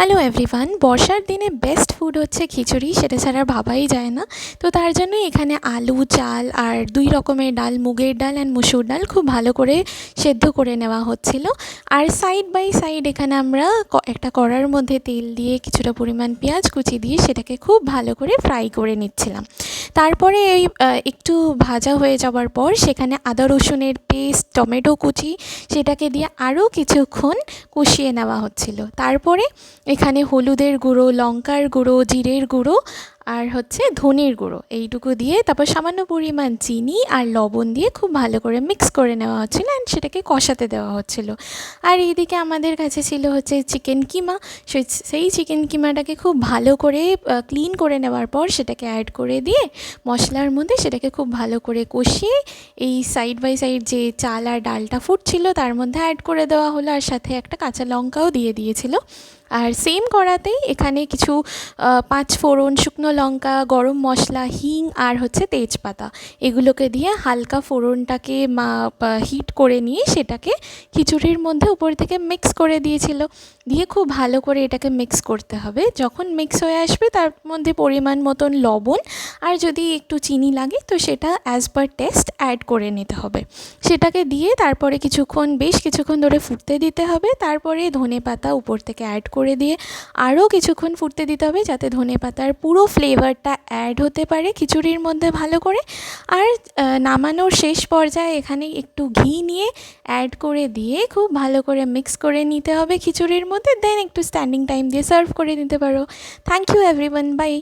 Hello everyone বর্ষার দিনে best food হচ্ছে খিচুড়ি, সেটা ছাড়া ভাবাই যায় না। তো তার জন্য এখানে আলু, চাল আর দুই রকমের ডাল, মুগের ডাল অ্যান্ড মুসুর ডাল খুব ভালো করে সেদ্ধ করে নেওয়া হচ্ছিল। আর সাইড বাই সাইড এখানে আমরা একটা কড়ার মধ্যে তেল দিয়ে কিছুটা পরিমাণ পেঁয়াজ কুচি দিয়ে সেটাকে খুব ভালো করে ফ্রাই করে নিচ্ছিলাম। তারপরে এই একটু ভাজা হয়ে যাওয়ার পর সেখানে আদা রসুনের পেস্ট, টমেটো কুচি সেটাকে দিয়ে আরও কিছুক্ষণ কষিয়ে নেওয়া হচ্ছিল। তারপরে এখানে হলুদের গুঁড়ো, লঙ্কার গুঁড়ো, জিরের গুঁড়ো আর হচ্ছে ধনের গুঁড়ো, এইটুকু দিয়ে তারপর সামান্য পরিমাণ চিনি আর লবণ দিয়ে খুব ভালো করে মিক্স করে নেওয়া হচ্ছিল অ্যান্ড সেটাকে কষাতে দেওয়া হচ্ছিল। আর এইদিকে আমাদের কাছে ছিল হচ্ছে চিকেন কিমা, সেই সেই চিকেন কিমাটাকে খুব ভালো করে ক্লিন করে নেওয়ার পর সেটাকে অ্যাড করে দিয়ে মশলার মধ্যে সেটাকে খুব ভালো করে কষিয়ে এই সাইড বাই সাইড যে চাল আর ডালটা ফুটছিল তার মধ্যে অ্যাড করে দেওয়া হলো আর সাথে একটা কাঁচা লঙ্কাও দিয়ে দিয়েছিল। আর সেম কড়াতেই এখানে কিছু পাঁচ ফোড়ন শুকনো লঙ্কা, গরম মশলা, হিং আর হচ্ছে তেজপাতা। এগুলোকে দিয়ে হালকা ফোড়নটাকে মা হিট করে নিয়ে সেটাকে খিচুড়ির মধ্যে উপর থেকে মিক্স করে দিয়েছিল। দিয়ে খুব ভালো করে এটাকে মিক্স করতে হবে। যখন মিক্স হয়ে আসবে তার মধ্যে পরিমাণ মতন লবণ আর যদি একটু চিনি লাগে তো সেটা অ্যাজ পার টেস্ট অ্যাড করে নিতে হবে। সেটাকে দিয়ে তারপরে কিছুক্ষণ, বেশ কিছুক্ষণ ধরে ফুটতে দিতে হবে। তারপরে ধনে পাতা উপর থেকে অ্যাড করে দিয়ে আরও কিছুক্ষণ ফুটতে দিতে হবে যাতে ধনে পাতার পুরো ফ্লেভারটা অ্যাড হতে পারে খিচুড়ির মধ্যে ভালো করে। আর নামানোর শেষ পর্যায়ে এখানে একটু ঘি নিয়ে অ্যাড করে দিয়ে খুব ভালো করে মিক্স করে নিতে হবে খিচুড়ির মধ্যে। দেন একটু স্ট্যান্ডিং টাইম দিয়ে সার্ভ করে নিতে পারো। Thank you everyone, bye.